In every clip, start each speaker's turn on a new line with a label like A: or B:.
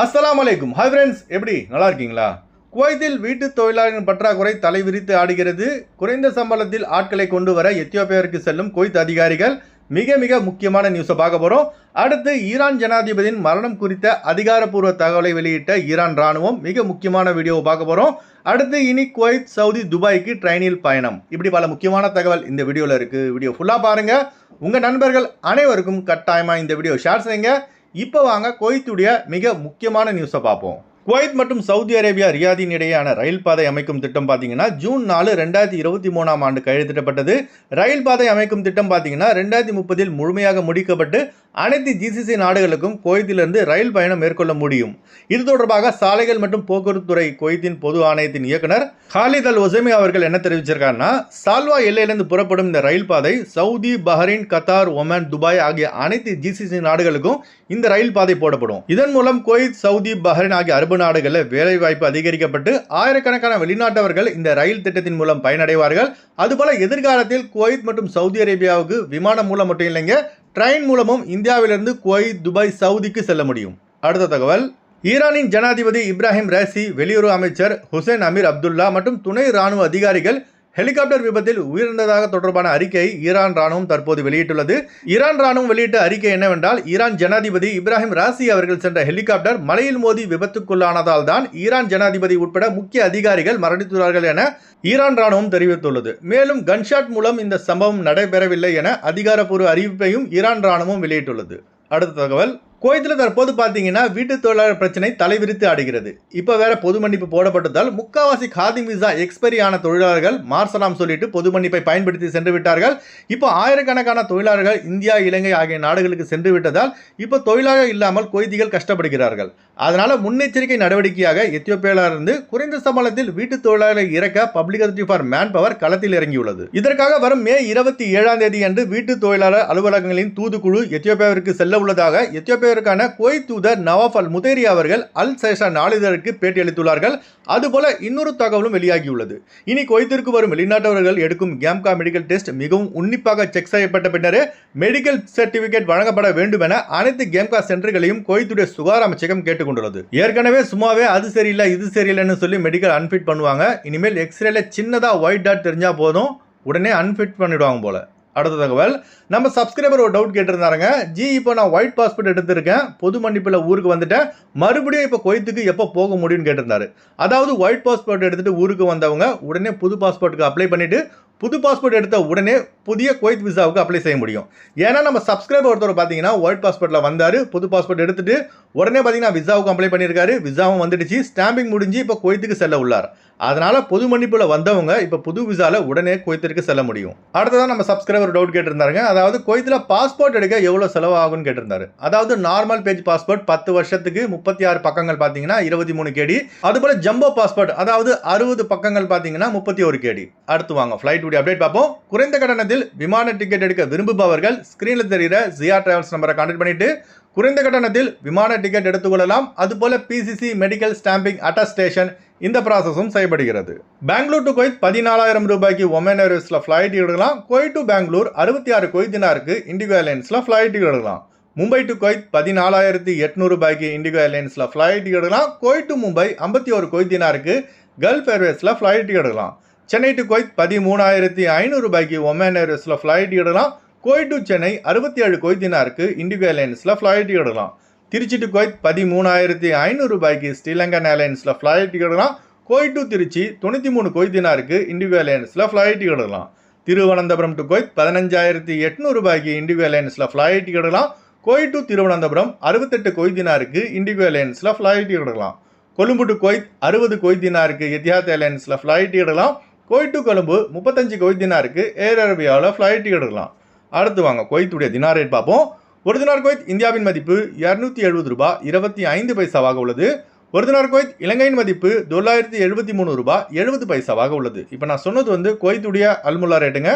A: அஸ்லாம் அலைக்கும் hi friends எப்படி? நல்லா இருக்கீங்களா குவைத்தில் வீட்டு தொழிலாளர்களின் பற்றாக்குறை தலைவிரித்து ஆடுகிறது. குறைந்த சம்பளத்தில் ஆட்களை கொண்டு வர எத்தியோப்பியாவிற்கு செல்லும் குவைத் அதிகாரிகள் மிக மிக முக்கியமான நியூஸை பார்க்க போகிறோம் அடுத்து ஈரான் ஜனாதிபதியின் மரணம் குறித்த அதிகாரப்பூர்வ தகவலை வெளியிட்ட ஈரான் ராணுவம் மிக முக்கியமான வீடியோவை பார்க்க போகிறோம் அடுத்து இனி குவைத் சவுதி துபாய்க்கு ட்ரெயினில் பயணம். இப்படி பல முக்கியமான தகவல் இந்த வீடியோவில் இருக்குது வீடியோ ஃபுல்லாக பாருங்கள் உங்கள் நண்பர்கள் அனைவருக்கும் கட்டாயமாக இந்த வீடியோ ஷேர் செய்யுங்க. இப்போ வாங்க குவைத்துடைய மிக முக்கியமான நியூஸை பார்ப்போம். குவைத் மற்றும் சவுதி அரேபியா ரியாதின் இடையேயான ரயில் பாதை அமைக்கும் திட்டம் பார்த்தீங்கன்னா ஜூன் நாலு ரெண்டாயிரத்தி இருபத்தி மூணாம் ஆண்டு கையெழுத்திடப்பட்டது ரயில் பாதை அமைக்கும் திட்டம் பார்த்தீங்கன்னா ரெண்டாயிரத்தி முப்பதில் முழுமையாக முடிக்கப்பட்டு அனைத்து ஜிசிசி நாடுகளுக்கும் குவைத்திலிருந்து ரயில் பயணம் மேற்கொள்ள முடியும். இது தொடர்பாக சாலைகள் மற்றும் போக்குவரத்து துறை குவைத்தின் பொது ஆணையத்தின் இயக்குனர் ஹாலித் அல் ஒசைமி அவர்கள் என்ன தெரிவிச்சிருக்காருன்னா சால்வா எல்லையிலிருந்து புறப்படும் இந்த ரயில் பாதை Saudi Bahrain Qatar Oman Dubai ஆகிய அனைத்து ஜிசிசி நாடுகளுக்கும் இந்த ரயில் பாதை போடப்படும். இதன் மூலம் குவைத் சவுதி பஹ்ரைன் ஆகிய அரபு நாடுகளில் வேலை வாய்ப்பு அதிகரிக்கப்பட்டு ஆயிரக்கணக்கான வெளிநாட்டவர்கள் இந்த ரயில் திட்டத்தின் மூலம் பயனடைவார்கள். அதுபோல எதிர்காலத்தில் குவைத் மற்றும் சவுதி அரேபியாவுக்கு விமானம் மூலம் மட்டும் இல்லைங்க ட்ரெயின் மூலமும் இந்தியாவிலிருந்து குவைத் துபாய் சவுதிக்கு செல்ல முடியும். அடுத்த தகவல் ஈரானின் ஜனாதிபதி இப்ராஹிம் ரேசி வெளியுறவு அமைச்சர் ஹுசைன் அமீர் அப்துல்லா மற்றும் துணை ராணுவ அதிகாரிகள் ஹெலிகாப்டர் விபத்தில் உயிரிழந்ததாக தொடர்பான அறிக்கையை ஈரான் ராணுவம் தற்போது வெளியிட்டுள்ளது. ஈரான் ராணுவம் வெளியிட்ட அறிக்கை என்னவென்றால் ஈரான் ஜனாதிபதி இப்ராஹிம் ராசி அவர்கள் சென்ற ஹெலிகாப்டர் மலையில் மோதி விபத்துக்குள்ளானதால் தான் ஈரான் ஜனாதிபதி உட்பட முக்கிய அதிகாரிகள் மரணித்துள்ளார்கள் என ஈரான் ராணுவம் தெரிவித்துள்ளது. மேலும் கன்ஷாட் மூலம் இந்த சம்பவம் நடைபெறவில்லை என அதிகாரப்பூர்வ அறிவிப்பையும் ஈரான் ராணுவம் வெளியிட்டுள்ளது. அடுத்த தகவல் குவைத்தில் தற்போது பார்த்தீங்கன்னா வீட்டு தொழிலாளர் பிரச்சனை தலைவிரித்து ஆடுகிறது. இப்போ வேற பொது மன்னிப்பு போடப்பட்டதால் முக்காவாசி காதி விசா எக்ஸ்பைரி ஆன தொழிலாளர்கள் மார்சலாம் சொல்லிட்டு பொது மன்னிப்பை பயன்படுத்தி சென்று விட்டார்கள். இப்போ ஆயிரக்கணக்கான தொழிலாளர்கள் இந்தியா இலங்கை ஆகிய நாடுகளுக்கு சென்று விட்டதால் இப்போ தொழிலாளர் இல்லாமல் கொய்திகள் கஷ்டப்படுகிறார்கள். அதனால முன்னெச்சரிக்கை நடவடிக்கையாக எத்தியோப்பியாவிலிருந்து குறைந்த சம்பளத்தில் வீட்டு தொழிலாளர்களை இறக்க public authority for manpower களத்தில் இறங்கியுள்ளது. இதற்காக வரும் மே இருபத்தி ஏழாம் தேதி அன்று வீட்டு தொழிலாளர் அலுவலகங்களின் தூதுக்குழு எத்தியோப்பியாவிற்கு செல்ல உள்ளதாக எத்தியோப்பியாவிற்கான குவைத் தூதர் நவாஃப் அல் முதேரி அவர்கள் அல் சேஷா நாளிதழுக்கு பேட்டியளித்துள்ளார்கள். அதுபோல இன்னொரு தகவலும் வெளியாகியுள்ளது. இனி குவைத்திற்கு வரும் வெளிநாட்டவர்கள் எடுக்கும் கேம்கா மெடிக்கல் டெஸ்ட் மிகவும் உன்னிப்பாக செக் செய்யப்பட்ட பின்னரே மெடிக்கல் சர்டிபிகேட் வழங்கப்பட வேண்டும் என அனைத்து கேம்கா சென்டர்களையும் குவைத்துடைய சுகாதார அமைச்சகம் கேட்டுக்கொண்டுள்ளது. ஏற்கனவே சும்மாவே அது சரியில்லை இது சரியில்லைன்னு சொல்லி மெடிக்கல் அன்ஃபிட் பண்ணுவாங்க. இனிமேல் எக்ஸ்ரேல சின்னதாக ஒயிட் டாட் தெரிஞ்சால் போதும். உடனே அன்ஃபிட் பண்ணிடுவாங்க போல. அடுத்த தகவல். நம்ம சப்ஸ்கிரைபர் ஒரு டவுட் கேட்டிருந்தாருங்க. ஜி இப்போ நான் ஒயிட் பாஸ்போர்ட் எடுத்திருக்கேன். பொது மன்னிப்பில் ஊருக்கு வந்துட்டேன். மறுபடியும் இப்போ கொய்த்துக்கு எப்போ போக முடியும்னு கேட்டிருந்தாரு. அதாவது ஒயிட் பாஸ்போர்ட் எடுத்துட்டு ஊருக்கு வந்தவங்க உடனே புது பாஸ்போர்ட்டுக்கு அப்ளை பண்ணிவிட்டு புது பாஸ்போர்ட் எடுத்த உடனே புதிய குவைத் விசாவுக்கு அப்ளை செய்ய முடியும். ஏன்னா நம்ம சப்ஸ்கிரைபர் ஒருத்தர் பார்த்தீங்கன்னா ஒயிட் பாஸ்போர்ட்டில் வந்தார் புது பாஸ்போர்ட் எடுத்துட்டு உடனே பார்த்தீங்கன்னா விசாவுக்கு அப்ளை பண்ணியிருக்காரு விசாவும் வந்துடுச்சு ஸ்டாம்பிங் முடிஞ்சு இப்போ குவைத்துக்கு செல்ல உள்ளார். அதனால பொது மன்னிப்பில் வந்தவங்க இப்போ புது விசாவில் உடனே குவைத்திற்கு செல்ல முடியும். அடுத்ததான் நம்ம சப்ஸ்கிரைபர் டவுட் கேட்டிருந்தாருங்க. அதாவது குவைத்தில் பாஸ்போர்ட் எடுக்க எவ்வளோ செலவு ஆகும்னு கேட்டிருந்தாரு. அதாவது நார்மல் பேஜ் பாஸ்போர்ட் பத்து வருஷத்துக்கு முப்பத்தி ஆறு பக்கங்கள் பார்த்தீங்கன்னா இருபத்தி மூணு கேடி அதுபோல் ஜம்போ பாஸ்போர்ட் அதாவது அறுபது பக்கங்கள் பார்த்தீங்கன்னா முப்பத்தி ஒரு கேடி அடுத்து வாங்க ஃப்ளைட் உடைய அப்டேட் பார்ப்போம். குறைந்த கட்டணத்தில் விமான டிக்கெட் எடுக்க விரும்புபவர்கள் ஸ்க்ரீனில் தெரிகிற ஜியா டிராவல்ஸ் நம்பரை கான்டாக்ட் பண்ணிட்டு குறைந்த கட்டணத்தில் விமான டிக்கெட் எடுத்துக்கொள்ளலாம். அதுபோல பிசிசி மெடிக்கல் ஸ்டாம்பிங் அட்டஸ்டேஷன் இந்த ப்ராசஸும் செய்யப்படுகிறது. பெங்களூர் டு கொய்த் பதினாலாயிரம் ரூபாய்க்கு ஒமன் ஏர்வேஸில் ஃப்ளைட் எடுக்கலாம். கொய்த் டு பெங்களூர் அறுபத்தி ஆறு கொய்தினாருக்கு இண்டிகோ ஏர்லைன்ஸில் ஃப்ளைட் எடுக்கலாம். மும்பை டு கொய்த் பதினாலாயிரத்தி எட்நூறு ரூபாய்க்கு இண்டிகோ ஏர்லைன்ஸில் ஃப்ளைட் எடுக்கலாம். கொய்த் டு மும்பை ஐம்பத்தி ஒரு கொய்தினாருக்கு கல்ஃப் ஏர்வேஸில் ஃப்ளைட் எடுக்கலாம். சென்னை டு கொய்த் பதிமூணாயிரத்தி ஐநூறு ரூபாய்க்கு ஒமேன் ஏர்வேஸில் ஃப்ளைட் இடலாம் கோய் டு சென்னை அறுபத்தி ஏழு கொய்தினாருக்கு இண்டிகோ ஏர்லைன்ஸில் ஃப்ளைட் இடலாம் திருச்சி டு கொய்த் பதிமூணாயிரத்தி ஐநூறு ரூபாய்க்கு ஸ்ரீலங்கன் ஏர்லைன்ஸில் ஃப்ளைட் இடலாம் கோய் டு திருச்சி தொண்ணூற்றி மூணு கொய்தினாருக்கு இண்டிகோ ஏர்லைன்ஸில் ஃப்ளைட் இடலாம் திருவனந்தபுரம் டு கோயத் பதினஞ்சாயிரத்தி எட்நூறு ரூபாய்க்கு இண்டிகோ ஏர்லைன்ஸில் ஃப்ளைட் இடலாம் கோய் டு திருவனந்தபுரம் அறுபத்தெட்டு கொய்தினாருக்கு இண்டிகோ ஏர்லைன்ஸில் ஃப்ளைட் இடலாம் கொழும்பு டு கோயத் அறுபது கொய்தினாருக்கு எத்தியாத் ஏர்லைன்ஸில் ஃப்ளைட் இடலாம் கோய் டு கொழும்பு முப்பத்தஞ்சு கொய்தினாருக்கு ஏர் அரேபியாவில் ஃப்ளைட் எடுக்கலாம். அடுத்து வாங்க கொய்த்துடைய தினார் ரேட் பார்ப்போம். ஒரு தினார் கோயத் இந்தியாவின் மதிப்பு இரநூத்தி எழுபது ரூபாய் இருபத்தி ஐந்து பைசாவாக உள்ளது. ஒரு தினார் கோயத் இலங்கையின் மதிப்பு தொள்ளாயிரத்தி எழுபத்தி மூணு ரூபாய் எழுபது பைசாவாக உள்ளது. இப்போ நான் சொன்னது வந்து கொய்த்துடைய அல்முல்லா ரேட்டுங்க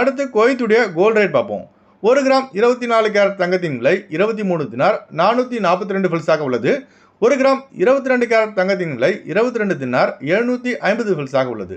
A: அடுத்து கோய்த்துடைய கோல்ட் ரேட் பார்ப்போம். ஒரு கிராம் இருபத்தி நாலு கேரட் தங்கத்தின் விலை இருபத்தி மூணு தினார் நானூற்றி நாற்பத்தி ரெண்டு ஃபில்ஸாக உள்ளது. ஒரு கிராம் இருபத்தி ரெண்டு கேரட் தங்கத்தின் விலை இருபத்தி ரெண்டு தினார் எழுநூற்றி ஐம்பது ஃபில்ஸாக உள்ளது.